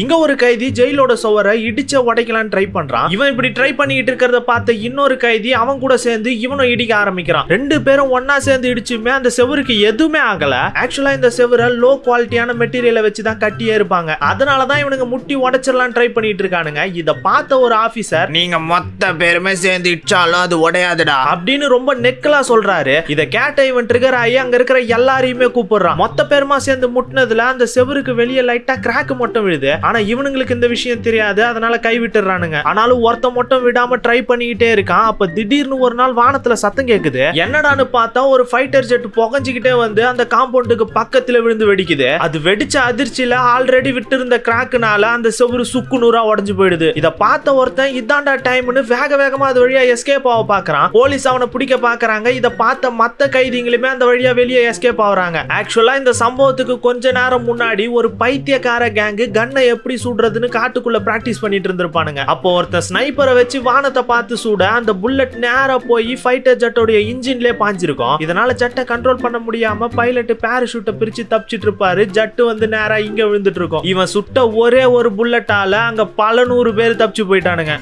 இங்க ஒரு கைதி ஜெயிலோட சுவரை இடிச்ச உடைக்கலாம்னு ட்ரை பண்றான். இவன் இப்படி ட்ரை பண்ணிட்டு இருக்கிறத பார்த்த இன்னொரு கைதி அவன் கூட சேர்ந்து இவனும் இடிக்க ஆரம்பிக்கிறான். ரெண்டு பேரும் ஒன்னா சேர்ந்து இடிச்சுமே அந்த செவருக்கு எதுவுமே ஆகல. ஆக்சுவலா இந்த செவரை லோ குவாலிட்டியான மெட்டீரியலை வச்சு தான் கட்டியே இருப்பாங்க. அதனால தான் இவனுங்க முட்டி உடைச்சிடலாம் ட்ரை பண்ணிட்டு இருக்கானுங்க. இத பார்த்த ஒரு ஆபீசர் நீங்க மொத்த பேருமே சேர்ந்து இடிச்சாலும் அது உடையாதுடா. அப்படின்னு ரொம்ப நெக்கலா சொல்றாரு. இத கேட்ட இவன் ட்ரிகர் ஆகி அங்க இருக்கிற எல்லாரையுமே கூப்பிடுறான். மொத்த பேருமா சேர்ந்து முட்டினதுல அந்த செவருக்கு வெளியே லைட்டா கிராக் மட்டும் விழுது. ஆனா இவனுங்களுக்கு இந்த விஷயம் தெரியாது அதனால கைவிட்டுறானுங்க. ஆனாலும் ஒருத்த மட்டும் விடாம ட்ரை பண்ணிக்கிட்டே இருக்கான். அப்ப திடீர்னு ஒரு நாள் வானத்துல சத்தம் கேக்குது. என்னடான்னு பார்த்தா ஒரு ஃபைட்டர் ஜெட் புகஞ்சுக்கிட்டே வந்து அந்த காம்பவுண்டுக்கு பக்கத்துல விழுந்து வெடிக்குது. அது வெடிச்ச அதிர்ச்சியில ஆல்ரெடி விட்டு இருந்த கிராக்குனால அந்த செவுரு சுக்கு நூறா உடஞ்சு போயிடுது. இத பார்த்த ஒருத்தன் இதாண்டா டைம்னு வேக வேகமா அது வழியா எஸ்கேப் ஆக பாக்குறான் போலீஸ் அவனை பிடிக்க பாக்குறாங்க இத பார்த்த மத்த கைதிங்களுமே அந்த வழியா வெளியே எஸ்கேப் ஆகுறாங்க. ஆக்சுவலா இந்த சம்பவத்துக்கு கொஞ்ச நேரம் முன்னாடி ஒரு பைத்தியக்கார கேங்கு கண்ணை எப்படி சுடுறதுன்னு காட்டுக்குள்ள பிராக்டிஸ் பண்ணிட்டு இருந்திருப்பானுங்க. அப்போ ஒருத்தர் ஸ்னைப்பரை வச்சு வானத்தை பார்த்து சுட அந்த புல்லட் நேரா போய் ஃபைட்டர் ஜெட்டோடைய இன்ஜின்லயே பாஞ்சிருக்கும். இதனால ஜெட்டை கண்ட்ரோல் பண்ண முடியாம பைலட் பேராஷூட்டை பிரிச்சு தப்பிச்சிட்டு இருப்பாரு. ஜட்டு வந்து நேரா இங்க விழுந்துட்டு இருக்கும். இவன் சுட்ட ஒரே ஒரு புல்லட்டால அங்க பல நூறு பேர் தப்பிச்சு போயிட்டானுங்க.